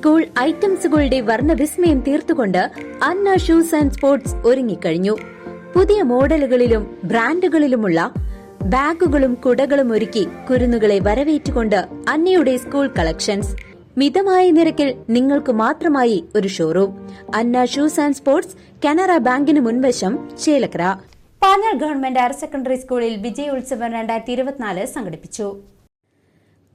School ഐറ്റംസുകളുടെ വർണവിസ്മയം തീർത്തുകൊണ്ട് അന്ന ഷൂസ് ആൻഡ് സ്പോർട്സ് ഒരുങ്ങിക്കഴിഞ്ഞു. പുതിയ മോഡലുകളിലും ബ്രാൻഡുകളിലുമുള്ള ബാഗുകളും കുടകളും ഒരുക്കി കുരുന്നുകളെ വരവേറ്റുകൊണ്ട് അന്നയുടെ സ്കൂൾ കളക്ഷൻസ്. മിതമായ നിരക്കിൽ നിങ്ങൾക്ക് മാത്രമായി ഒരു showroom. Anna shoes and sports Canara ബാങ്കിന് മുൻവശം Chelakkara. Panjal government higher secondary സ്കൂളിൽ വിജയോത്സവം രണ്ടായിരത്തി ഇരുപത്തിനാല് സംഘടിപ്പിച്ചു.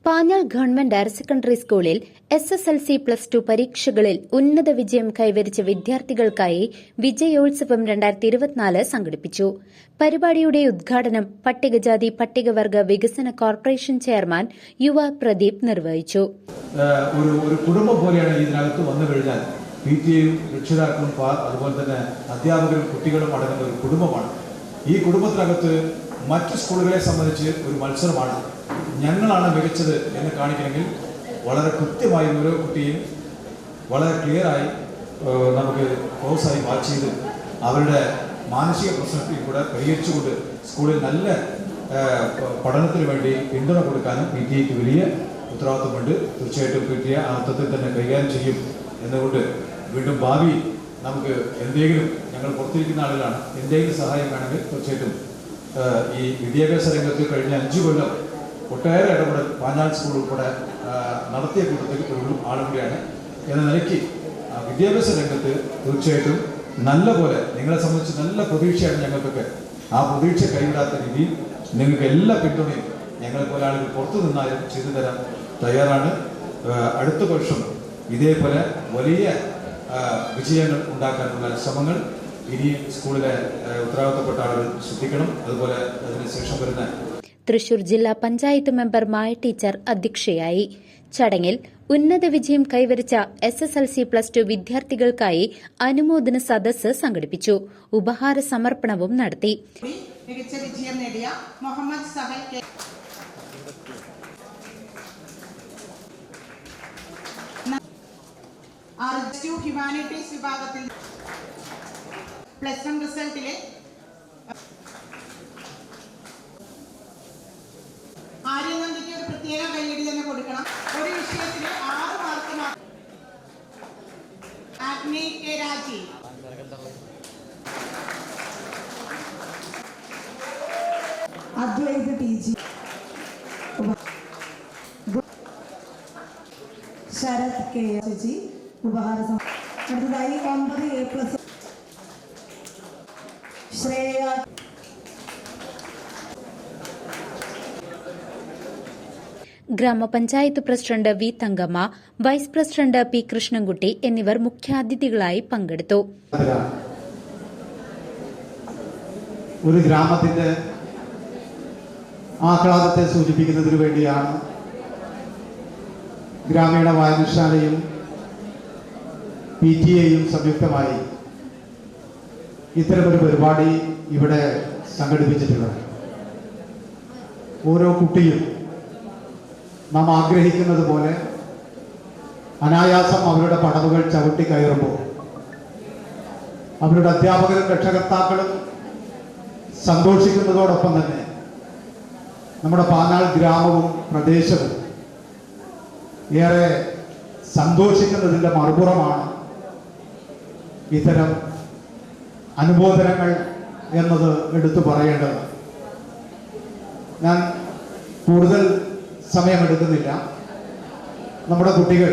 പാഞ്ഞാൾ ഗവൺമെന്റ് ഹയർ സെക്കൻഡറി സ്കൂളിൽ S S L C plus two പരീക്ഷകളിൽ ഉന്നത വിജയം കൈവരിച്ച വിദ്യാർത്ഥികൾക്കായി വിജയോത്സവം രണ്ടായിരത്തി ഇരുപത്തിനാല് സംഘടിപ്പിച്ചു. പരിപാടിയുടെ ഉദ്ഘാടനം പട്ടികജാതി പട്ടികവർഗ വികസന കോർപ്പറേഷൻ ചെയർമാൻ യുവ പ്രദീപ് നിർവഹിച്ചു. ഒരു ഒരു കുടുംബം പോലെയാണ് ഇതിനകത്ത് വന്നു കഴിഞ്ഞാൽ പി ടി എയും രക്ഷിതാക്കളും അതുപോലെ തന്നെ അധ്യാപകരും കുട്ടികളും അടങ്ങുന്ന ഒരു കുടുംബമാണ്. ഈ കുടുംബത്തിനകത്ത് മറ്റ് സ്കൂളുകളെ സംബന്ധിച്ച് ഒരു മത്സരമാണ്. ഞങ്ങളാണ് മികച്ചത് എന്ന് കാണിക്കണമെങ്കിൽ വളരെ കൃത്യമായി ഓരോ കുട്ടിയും വളരെ ക്ലിയറായി നമുക്ക് ക്ലോസായി വാച്ച് ചെയ്ത് അവരുടെ മാനസിക പ്രശ്നത്തിൽ കൂടെ പരിഹരിച്ചുകൊണ്ട് സ്കൂളിൽ നല്ല പഠനത്തിന് വേണ്ടി പിന്തുണ കൊടുക്കാനും പി ടി എക്ക് വലിയ ഉത്തരവാദിത്വമുണ്ട് തീർച്ചയായിട്ടും പി ടി എ അർത്ഥത്തിൽ തന്നെ കൈകാര്യം ചെയ്യും എന്നുകൊണ്ട് വീണ്ടും ഭാവി നമുക്ക് എന്തെങ്കിലും ഞങ്ങൾ പുറത്തിരിക്കുന്ന ആളുകളാണ് എന്തെങ്കിലും സഹായം വേണമെങ്കിൽ തീർച്ചയായിട്ടും ഈ വിദ്യാഭ്യാസ രംഗത്ത് കഴിഞ്ഞ അഞ്ചു കൊല്ലം ഒട്ടേറെ ഇടപെടൽ പാഞ്ഞാൾ സ്കൂൾ ഉൾപ്പെടെ നടത്തിയ കൂട്ടത്തിൽ ഒരു ആളുകൂടിയാണ്. എന്ന നിലയ്ക്ക് വിദ്യാഭ്യാസ രംഗത്ത് തീർച്ചയായിട്ടും നല്ല പോലെ നിങ്ങളെ സംബന്ധിച്ച് നല്ല പ്രതീക്ഷയാണ് ഞങ്ങൾക്കൊക്കെ. ആ പ്രതീക്ഷ കൈവിടാത്ത രീതിയിൽ നിങ്ങൾക്ക് എല്ലാ പിന്തുണയും ഞങ്ങളെ പോലെ ആളുകൾ പുറത്തു നിന്നാലും ചെയ്തു തരാൻ തയ്യാറാണ്. അടുത്ത വർഷം ഇതേപോലെ വലിയ വിജയങ്ങൾ ഉണ്ടാക്കാനുള്ള ശ്രമങ്ങൾ ഇനിയും സ്കൂളിലെ ഉത്തരവാദിത്തപ്പെട്ട ആളുകൾ ശ്രദ്ധിക്കണം. അതുപോലെ അതിനുശേഷം വരുന്ന തൃശൂർ ജില്ലാ പഞ്ചായത്ത് മെമ്പർ മായ ടീച്ചർ അധ്യക്ഷയായി. ചടങ്ങിൽ ഉന്നത വിജയം കൈവരിച്ച S S L C plus two വിദ്യാർത്ഥികൾക്കായി അനുമോദന സദസ്സ് സംഘടിപ്പിച്ചു. ഉപഹാര സമർപ്പണവും നടത്തി. നേടിയ മുഹമ്മദ് സഹൽ കെ ഹ്യൂമാനിറ്റീസ് വിഭാഗത്തിൽ പ്ലസ് വൺ റിസൾട്ടിലെ ആര്യനന്ദിക്ക് ഒരു പ്രത്യേക കൈയടി തന്നെ കൊടുക്കണം. ഒരു വിഷയത്തിൽ ആറ് മാർക്ക് മാത്രം Agney K Advaith T G. Sarath K ചേച്ചി ഉപഹാര അടുത്തതായി ഒമ്പത് എ പ്ലസ് ശ്രേയ ഗ്രാമപഞ്ചായത്ത് president V Thankamma vice president P Krishnankutty എന്നിവർ മുഖ്യാതിഥികളായി പങ്കെടുത്തു. ഒരു ഗ്രാമത്തിന്റെ ആഹ്ലാദത്തെ സൂചിപ്പിക്കുന്നതിനു വേണ്ടിയാണ് ഗ്രാമീണ വായനശാലയും പി ടി എയും സംയുക്തമായി ഇത്തരമൊരു പരിപാടി ഇവിടെ സംഘടിപ്പിച്ചിട്ടുള്ളത്. ഓരോ കുട്ടിയും നാം ആഗ്രഹിക്കുന്നത് പോലെ അനായാസം അവരുടെ പടവുകൾ ചവിട്ടി കയറുമ്പോൾ അവരുടെ അധ്യാപകരും രക്ഷകർത്താക്കളും സന്തോഷിക്കുന്നതോടൊപ്പം തന്നെ നമ്മുടെ പാനാൾ ഗ്രാമവും പ്രദേശവും ഏറെ സന്തോഷിക്കുന്നതിന്റെ മറുപുറമാണ് ഇത്തരം അനുബോധനങ്ങൾ എന്നത് എടുത്തു പറയേണ്ടത്. ഞാൻ കൂടുതൽ സമയമെടുക്കുന്നില്ല. നമ്മുടെ കുട്ടികൾ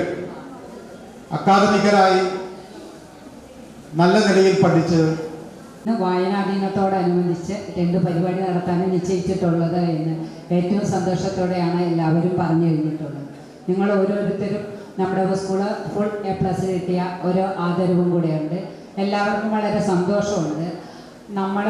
അക്കാദമികരായി നല്ല നിലയിൽ പഠിച്ച് വായനാ ദിനത്തോടനുബന്ധിച്ച് രണ്ട് പരിപാടി നടത്താൻ നിശ്ചയിച്ചിട്ടുള്ളത് എന്ന് ഏറ്റവും സന്തോഷത്തോടെയാണ് എല്ലാവരും പറഞ്ഞു കഴിഞ്ഞിട്ടുള്ളത്. നിങ്ങൾ ഓരോരുത്തരും നമ്മുടെ സ്കൂൾ ഫുൾ എ പ്ലസ് കിട്ടിയ ഒരു ആദരവും കൂടെയുണ്ട്. എല്ലാവർക്കും വളരെ സന്തോഷമുണ്ട്. നമ്മൾ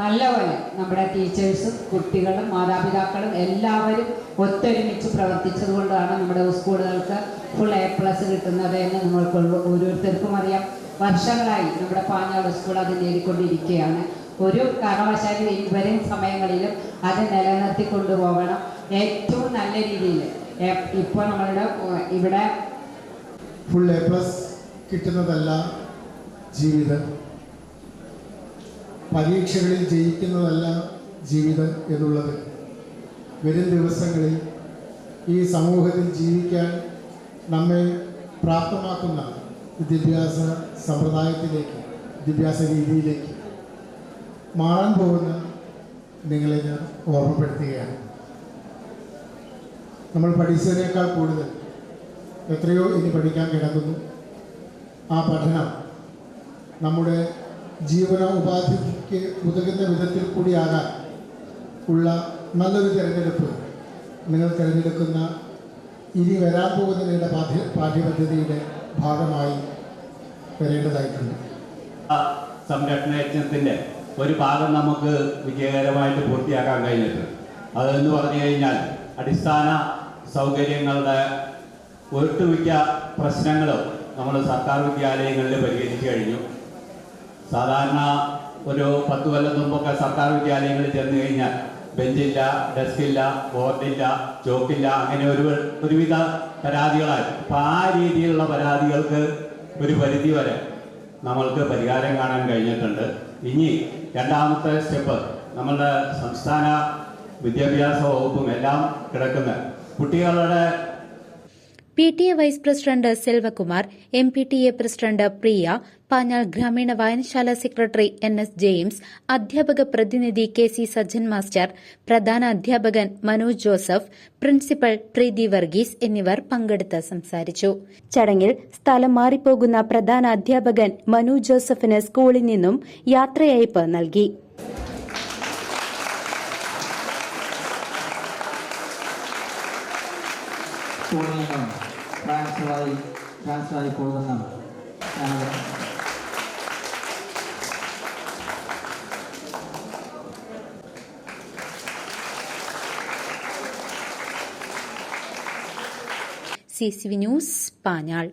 നല്ലപോലെ നമ്മുടെ ടീച്ചേഴ്സും കുട്ടികളും മാതാപിതാക്കളും എല്ലാവരും ഒത്തൊരുമിച്ച് പ്രവർത്തിച്ചത് കൊണ്ടാണ് നമ്മുടെ സ്കൂളുകൾക്ക് ഫുൾ എ പ്ലസ് കിട്ടുന്നത് എന്ന് നിങ്ങൾക്ക് ഓരോരുത്തർക്കും അറിയാം. വർഷങ്ങളായി നമ്മുടെ പാഞ്ഞാട് സ്കൂൾ അത് നേടിക്കൊണ്ടിരിക്കുകയാണ്. ഒരു കാരണവശാലും വരും സമയങ്ങളിലും അത് നിലനിർത്തി കൊണ്ടുപോകണം ഏറ്റവും നല്ല രീതിയിൽ ഇപ്പോൾ നമ്മളുടെ ഇവിടെ ഫുൾ എ പ്ലസ് കിട്ടുന്നതല്ല ജീവിതം. പരീക്ഷകളിൽ ജയിക്കുന്നതല്ല ജീവിതം എന്നുള്ളത്. വരും ദിവസങ്ങളിൽ ഈ സമൂഹത്തിൽ ജീവിക്കാൻ നമ്മെ പ്രാപ്തമാക്കുന്ന വിദ്യാഭ്യാസ സമ്പ്രദായത്തിലേക്ക് വിദ്യാഭ്യാസ രീതിയിലേക്ക് മാറാൻ പോകുന്ന നിങ്ങളെ ഞാൻ ഓർമ്മപ്പെടുത്തുകയാണ്. നമ്മൾ പഠിച്ചതിനേക്കാൾ കൂടുതൽ എത്രയോ ഇനി പഠിക്കാൻ കിടക്കുന്നു. ആ പഠനം നമ്മുടെ ജീവന ഉപാധിക്ക് ഉതകുന്ന വിധത്തിൽ കൂടിയാകാൻ ഉള്ള നല്ലൊരു തിരഞ്ഞെടുപ്പ് നിങ്ങൾ തിരഞ്ഞെടുക്കുന്ന ഇനി വരാൻ പോകുന്ന നിങ്ങളുടെ പാഠ്യ പാഠ്യപദ്ധതിയുടെ ഭാഗമായി വരേണ്ടതായിട്ടുണ്ട്. സംരക്ഷണ യജ്ഞത്തിന്റെ ഒരു ഭാഗം നമുക്ക് വിജയകരമായിട്ട് പൂർത്തിയാക്കാൻ കഴിഞ്ഞിട്ടുണ്ട്. അതെന്ന് പറഞ്ഞു കഴിഞ്ഞാൽ അടിസ്ഥാന സൗകര്യങ്ങളുടെ ഒട്ടുമിക്ക പ്രശ്നങ്ങളും നമ്മൾ സർക്കാർ വിദ്യാലയങ്ങളിൽ പരിഹരിച്ചു കഴിഞ്ഞു. സാധാരണ ഒരു പത്ത് കൊല്ലം മുമ്പൊക്കെ സർക്കാർ വിദ്യാലയങ്ങളിൽ ചെന്ന് കഴിഞ്ഞാൽ ബെഞ്ചില്ല ഡെസ്കില്ല ബോർഡില്ല ചോക്കില്ല അങ്ങനെ ഒരു ഒരുവിധ പരാതികളായി. അപ്പം ആ രീതിയിലുള്ള പരാതികൾക്ക് ഒരു പരിധി വരെ നമ്മൾക്ക് പരിഹാരം കാണാൻ കഴിഞ്ഞിട്ടുണ്ട്. ഇനി രണ്ടാമത്തെ സ്റ്റെപ്പ് നമ്മളുടെ സംസ്ഥാന വിദ്യാഭ്യാസ വകുപ്പും എല്ലാം കിടക്കുന്ന. കുട്ടികളുടെ P T A vice president Selvakumar M P T A president Priya Panjal ഗ്രാമീണ വായനശാല സെക്രട്ടറി എൻ എസ് ജെയിംസ് അധ്യാപക പ്രതിനിധി കെ സി സജ്ജൻ മാസ്റ്റർ പ്രധാന അധ്യാപകൻ മനോജ് ജോസഫ് പ്രിൻസിപ്പൽ പ്രീതി വർഗീസ് എന്നിവർ പങ്കെടുത്ത് സംസാരിച്ചു. ചടങ്ങിൽ സ്ഥലം മാറിപ്പോകുന്ന പ്രധാന അധ്യാപകൻ മനു ജോസഫിന് സ്കൂളിൽ നിന്നും യാത്രയയപ്പ് നൽകി. സ്കൂളിൽ നിന്നും ട്രാൻസ്ഫറായി ട്രാൻസ്ഫറായി പോകുന്ന C C V news Panjal.